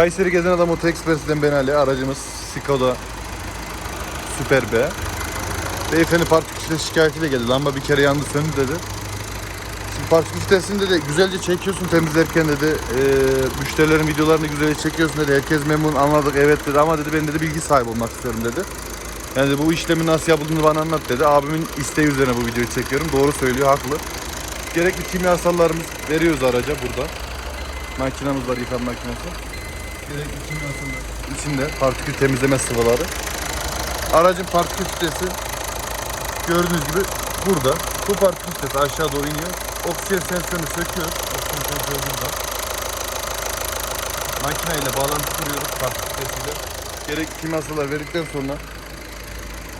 Kayseri Gezen Adam Oto Express'ten ben Ali. Aracımız Skoda Super B. Beyefendi park işte şikayetiyle geldi. Lamba bir kere yandı söndü dedi. Şimdi park sitesinde de güzelce çekiyorsun temizlerken dedi. E, müşterilerin videolarını güzelce çekiyorsun dedi. Herkes memnun anladık evet dedi ama dedi ben dedi bilgi sahibi olmak istiyorum dedi. Yani bu işlemin nasıl yapıldığını bana anlat dedi. Abimin isteği üzerine bu videoyu çekiyorum. Doğru söylüyor haklı. Gerekli kimyasallarımız veriyoruz araca burada. Makinamız var yıkama makinesi. Gerekli kimyasallar içinde partikül temizleme sıvıları. Aracın partikül filtresi gördüğünüz gibi burada. Bu partikül filtresi aşağı doğru iniyor. Oksijen sensörünü söküyoruz. Oksijen sensörü burada. Makine ile bağlantı kuruyoruz partikül filtresiyle. Gerekli kimyasallar verdikten sonra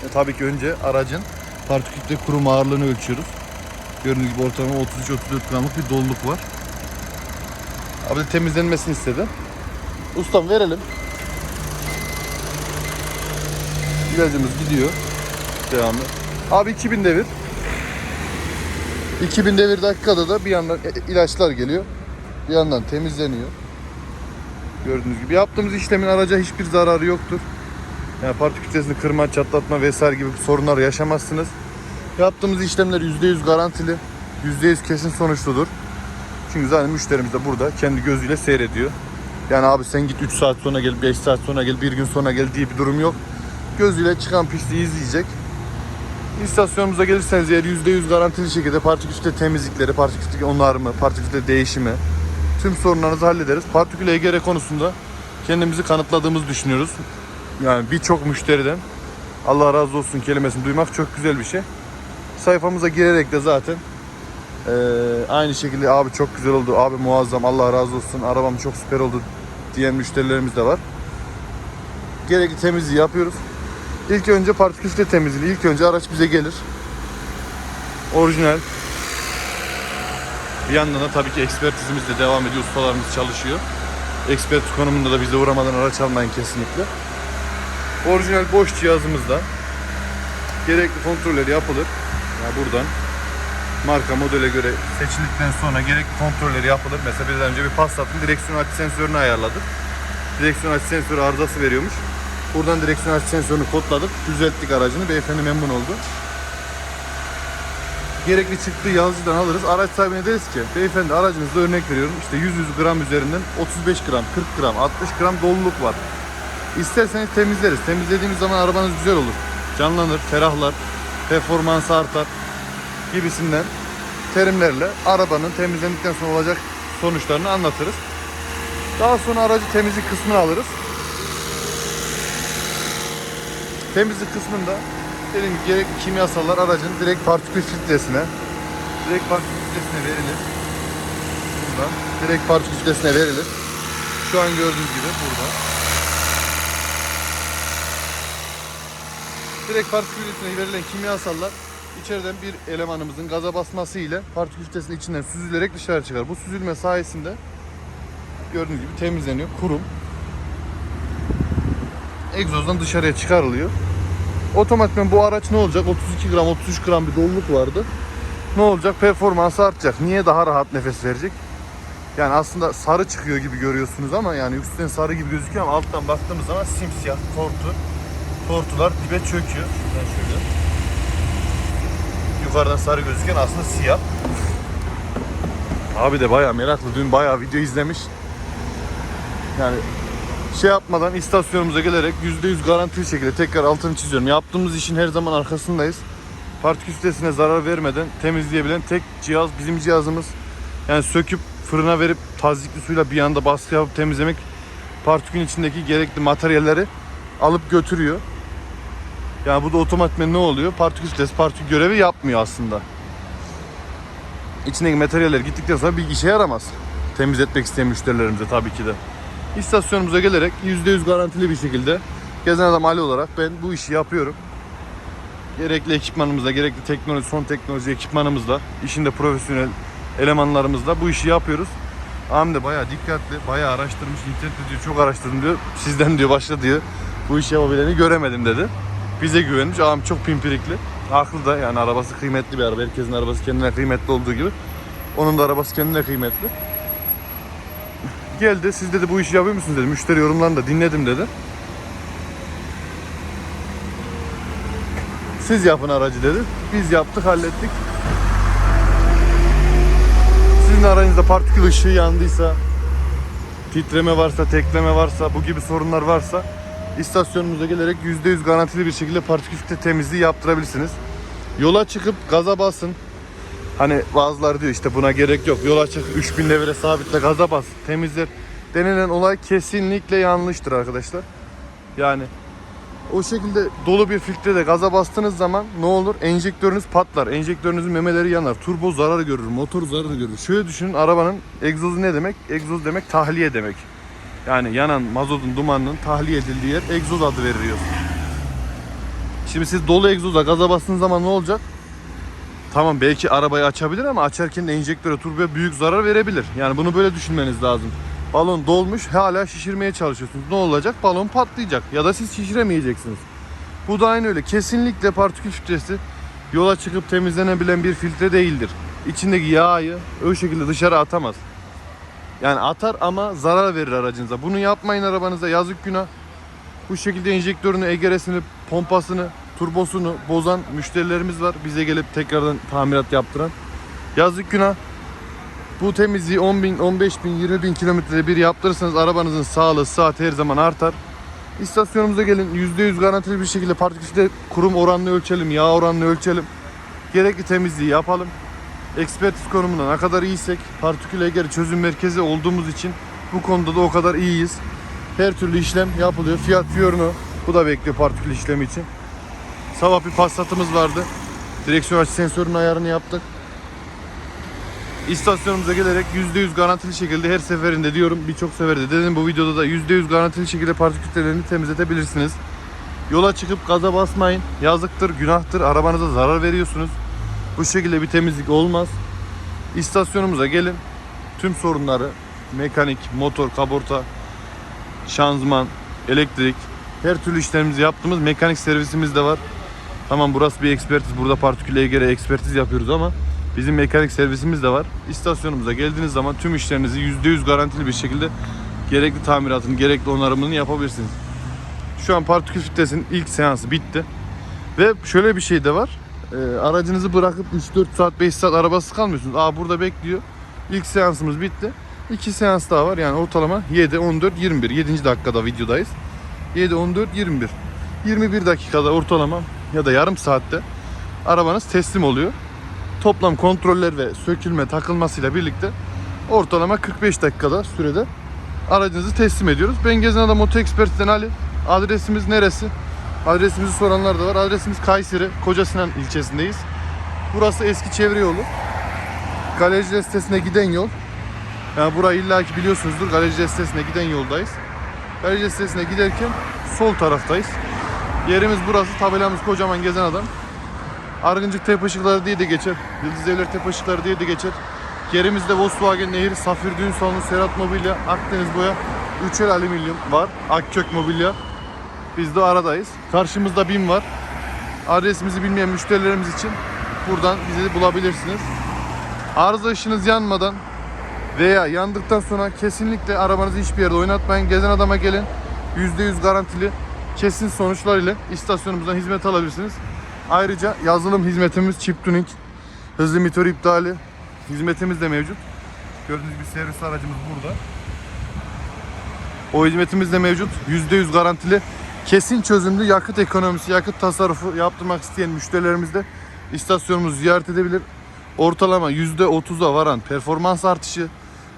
e, tabii ki önce aracın partikül filtre kurum ağırlığını ölçüyoruz. Gördüğünüz gibi ortalama 33-34 gramlık bir doluluk var. Abi temizlenmesini istedi. Ustam verelim. İlacımız gidiyor. Devamlı. Abi 2000 devir. 2000 devir dakikada da bir yandan e, ilaçlar geliyor. Bir yandan temizleniyor. Gördüğünüz gibi yaptığımız işlemin araca hiçbir zararı yoktur. Yani parti kütlesini kırma, çatlatma vesaire gibi sorunlar yaşamazsınız. Yaptığımız işlemler %100 garantili, %100 kesin sonuçludur. Çünkü zaten müşterimiz de burada kendi gözüyle seyrediyor. Yani abi sen git 3 saat sonra gel, 5 saat sonra gel, 1 gün sonra gel diye bir durum yok. Gözüyle çıkan pisti izleyecek. İstasyonumuza gelirseniz eğer %100 garantili şekilde partikülte temizlikleri, partikülte onarımı, partikülte değişimi tüm sorunlarınızı hallederiz. Partikül EGR konusunda kendimizi kanıtladığımızı düşünüyoruz. Yani birçok müşteriden Allah razı olsun kelimesini duymak çok güzel bir şey. Sayfamıza girerek de zaten ee, aynı şekilde abi çok güzel oldu, abi muazzam, Allah razı olsun, arabam çok süper oldu diyen müşterilerimiz de var. Gerekli temizliği yapıyoruz. İlk önce partikülte temizliği, ilk önce araç bize gelir. Orijinal. Bir yandan da tabii ki ekspertizimiz de devam ediyor, ustalarımız çalışıyor. Ekspert konumunda da bize uğramadan araç almayın kesinlikle. Orijinal boş cihazımızda gerekli kontrolleri yapılır. Yani buradan marka modele göre seçildikten sonra gerekli kontrolleri yapılır. Mesela biraz önce bir Passat'ın direksiyon açı sensörünü ayarladık. Direksiyon açı sensörü arızası veriyormuş. Buradan direksiyon açı sensörünü kodladık. Düzelttik aracını. Beyefendi memnun oldu. Gerekli çıktığı yazıcıdan alırız. Araç sahibine deriz ki beyefendi aracınızda örnek veriyorum. İşte 100 100 gram üzerinden 35 gram, 40 gram, 60 gram doluluk var. İsterseniz temizleriz. Temizlediğimiz zaman arabanız güzel olur. Canlanır, ferahlar, performansı artar gibisinden terimlerle arabanın temizlendikten sonra olacak sonuçlarını anlatırız. Daha sonra aracı temizlik kısmına alırız. Temizlik kısmında dediğim gibi gerekli kimyasallar aracın direkt partikül filtresine direkt partikül filtresine verilir. Buradan direkt partikül filtresine verilir. Şu an gördüğünüz gibi burada. Direkt partikül filtresine verilen kimyasallar içeriden bir elemanımızın gaza basması ile partikül filtresinin içinden süzülerek dışarı çıkar. Bu süzülme sayesinde gördüğünüz gibi temizleniyor. Kurum. Egzozdan dışarıya çıkarılıyor. Otomatikman bu araç ne olacak? 32 gram, 33 gram bir doluluk vardı. Ne olacak? Performansı artacak. Niye? Daha rahat nefes verecek. Yani aslında sarı çıkıyor gibi görüyorsunuz ama yani üstten sarı gibi gözüküyor ama alttan baktığımız zaman simsiyah tortu. Tortular dibe çöküyor. Şuradan şöyle yukarıdan sarı gözüken aslında siyah. Abi de bayağı meraklı. Dün bayağı video izlemiş. Yani şey yapmadan istasyonumuza gelerek %100 garantili şekilde tekrar altını çiziyorum. Yaptığımız işin her zaman arkasındayız. Partikül sitesine zarar vermeden temizleyebilen tek cihaz bizim cihazımız. Yani söküp fırına verip tazikli suyla bir anda baskı yapıp temizlemek partikülün içindeki gerekli materyalleri alıp götürüyor. Yani bu da otomatikman ne oluyor? Partikül filtresi partikül görevi yapmıyor aslında. İçindeki materyaller gittikten sonra bir işe yaramaz. Temiz etmek isteyen müşterilerimize tabii ki de. İstasyonumuza gelerek %100 garantili bir şekilde Gezen Adam Ali olarak ben bu işi yapıyorum. Gerekli ekipmanımızla, gerekli teknoloji, son teknoloji ekipmanımızla, işinde profesyonel elemanlarımızla bu işi yapıyoruz. Ağam da bayağı dikkatli, bayağı araştırmış, internette diyor çok araştırdım diyor. Sizden diyor başla diyor. Bu işi yapabileni göremedim dedi bize güvenmiş. Ağam çok pimpirikli. Haklı da yani arabası kıymetli bir araba. Herkesin arabası kendine kıymetli olduğu gibi. Onun da arabası kendine kıymetli. geldi. Siz dedi bu işi yapıyor musunuz dedi. Müşteri yorumlarını da dinledim dedi. Siz yapın aracı dedi. Biz yaptık hallettik. Sizin aranızda partikül ışığı yandıysa, titreme varsa, tekleme varsa, bu gibi sorunlar varsa istasyonumuza gelerek %100 garantili bir şekilde partikül filtre temizliği yaptırabilirsiniz. Yola çıkıp gaza basın. Hani bazıları diyor işte buna gerek yok. Yola çık 3000 devre sabitle gaza bas temizler. Denilen olay kesinlikle yanlıştır arkadaşlar. Yani o şekilde dolu bir filtrede gaza bastığınız zaman ne olur? Enjektörünüz patlar. Enjektörünüzün memeleri yanar. Turbo zarar görür. Motor zarar görür. Şöyle düşünün arabanın egzozu ne demek? Egzoz demek tahliye demek. Yani yanan mazotun dumanının tahliye edildiği yer egzoz adı veriliyor. Şimdi siz dolu egzoza gaza bastığınız zaman ne olacak? Tamam belki arabayı açabilir ama açarken de enjektöre turboya büyük zarar verebilir. Yani bunu böyle düşünmeniz lazım. Balon dolmuş hala şişirmeye çalışıyorsunuz. Ne olacak? Balon patlayacak ya da siz şişiremeyeceksiniz. Bu da aynı öyle. Kesinlikle partikül filtresi yola çıkıp temizlenebilen bir filtre değildir. İçindeki yağı o şekilde dışarı atamaz. Yani atar ama zarar verir aracınıza. Bunu yapmayın arabanıza yazık günah. Bu şekilde enjektörünü, egeresini, pompasını, turbosunu bozan müşterilerimiz var. Bize gelip tekrardan tamirat yaptıran. Yazık günah. Bu temizliği 10 bin, 15 bin, 20 bin kilometrede bir yaptırırsanız arabanızın sağlığı, saati her zaman artar. İstasyonumuza gelin %100 garantili bir şekilde partikülde kurum oranını ölçelim, yağ oranını ölçelim. Gerekli temizliği yapalım. Ekspertiz konumunda ne kadar iyiysek partikül egeri çözüm merkezi olduğumuz için bu konuda da o kadar iyiyiz. Her türlü işlem yapılıyor. Fiat Fiorino bu da bekliyor partikül işlemi için. Sabah bir Passat'ımız vardı. Direksiyon açı sensörünün ayarını yaptık. İstasyonumuza gelerek %100 garantili şekilde her seferinde diyorum birçok seferde dedim bu videoda da %100 garantili şekilde partiküllerini temizletebilirsiniz. Yola çıkıp gaza basmayın. Yazıktır, günahtır. Arabanıza zarar veriyorsunuz. Bu şekilde bir temizlik olmaz. İstasyonumuza gelin. Tüm sorunları mekanik, motor, kaporta, şanzıman, elektrik her türlü işlemimizi yaptığımız mekanik servisimiz de var. Tamam burası bir ekspertiz. Burada partikülle göre ekspertiz yapıyoruz ama bizim mekanik servisimiz de var. İstasyonumuza geldiğiniz zaman tüm işlerinizi %100 garantili bir şekilde gerekli tamiratını, gerekli onarımını yapabilirsiniz. Şu an partikül filtresinin ilk seansı bitti. Ve şöyle bir şey de var. Ee, aracınızı bırakıp 3-4 saat 5 saat arabası kalmıyorsunuz. Aa burada bekliyor. İlk seansımız bitti. İki seans daha var. Yani ortalama 7, 14, 21. 7. dakikada videodayız. 7, 14, 21. 21 dakikada ortalama ya da yarım saatte arabanız teslim oluyor. Toplam kontroller ve sökülme takılmasıyla birlikte ortalama 45 dakikada sürede aracınızı teslim ediyoruz. Ben Gezen Adam Oto Expert'ten Ali. Adresimiz neresi? Adresimizi soranlar da var. Adresimiz Kayseri, Kocasinan ilçesindeyiz. Burası eski çevre yolu. Galerici sitesine giden yol. Yani burayı illaki biliyorsunuzdur. Galerici sitesine giden yoldayız. Galerici sitesine giderken sol taraftayız. Yerimiz burası. Tabelamız kocaman gezen adam. Argıncık Tepe Işıkları diye de geçer. Yıldız Evler Tepe Işıkları diye de geçer. Yerimizde Volkswagen Nehir, Safir Düğün Salonu, Serhat Mobilya, Akdeniz Boya, Üçel Alüminyum var. Akkök Mobilya. Biz de aradayız. Karşımızda BİM var. Adresimizi bilmeyen müşterilerimiz için buradan bizi bulabilirsiniz. Arıza ışınız yanmadan veya yandıktan sonra kesinlikle arabanızı hiçbir yerde oynatmayın. Gezen adama gelin. %100 garantili kesin sonuçlar ile istasyonumuzdan hizmet alabilirsiniz. Ayrıca yazılım hizmetimiz chip tuning, hızlı motor iptali hizmetimiz de mevcut. Gördüğünüz gibi servis aracımız burada. O hizmetimiz de mevcut. %100 garantili. Kesin çözümlü yakıt ekonomisi, yakıt tasarrufu yaptırmak isteyen müşterilerimiz de istasyonumuzu ziyaret edebilir. Ortalama %30'a varan performans artışı,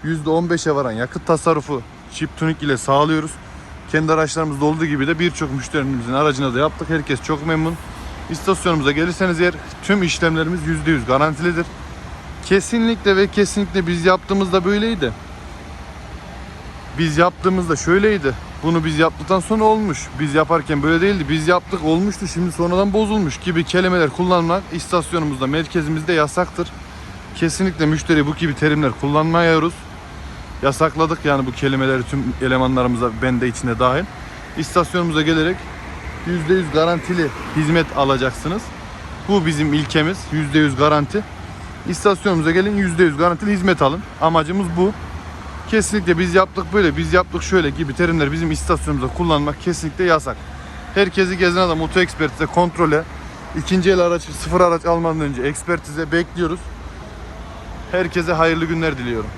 %15'e varan yakıt tasarrufu chip tuning ile sağlıyoruz. Kendi araçlarımızda olduğu gibi de birçok müşterimizin aracına da yaptık. Herkes çok memnun. İstasyonumuza gelirseniz eğer tüm işlemlerimiz %100 garantilidir. Kesinlikle ve kesinlikle biz yaptığımızda böyleydi. Biz yaptığımızda şöyleydi. Bunu biz yaptıktan sonra olmuş. Biz yaparken böyle değildi. Biz yaptık olmuştu şimdi sonradan bozulmuş gibi kelimeler kullanmak istasyonumuzda, merkezimizde yasaktır. Kesinlikle müşteri bu gibi terimler kullanmıyoruz. Yasakladık yani bu kelimeleri tüm elemanlarımıza ben de içine dahil. İstasyonumuza gelerek %100 garantili hizmet alacaksınız. Bu bizim ilkemiz. %100 garanti. İstasyonumuza gelin %100 garantili hizmet alın. Amacımız bu. Kesinlikle biz yaptık böyle, biz yaptık şöyle gibi terimler bizim istasyonumuzda kullanmak kesinlikle yasak. Herkesi gezen adam oto ekspertize kontrole, ikinci el araç, sıfır araç almadan önce ekspertize bekliyoruz. Herkese hayırlı günler diliyorum.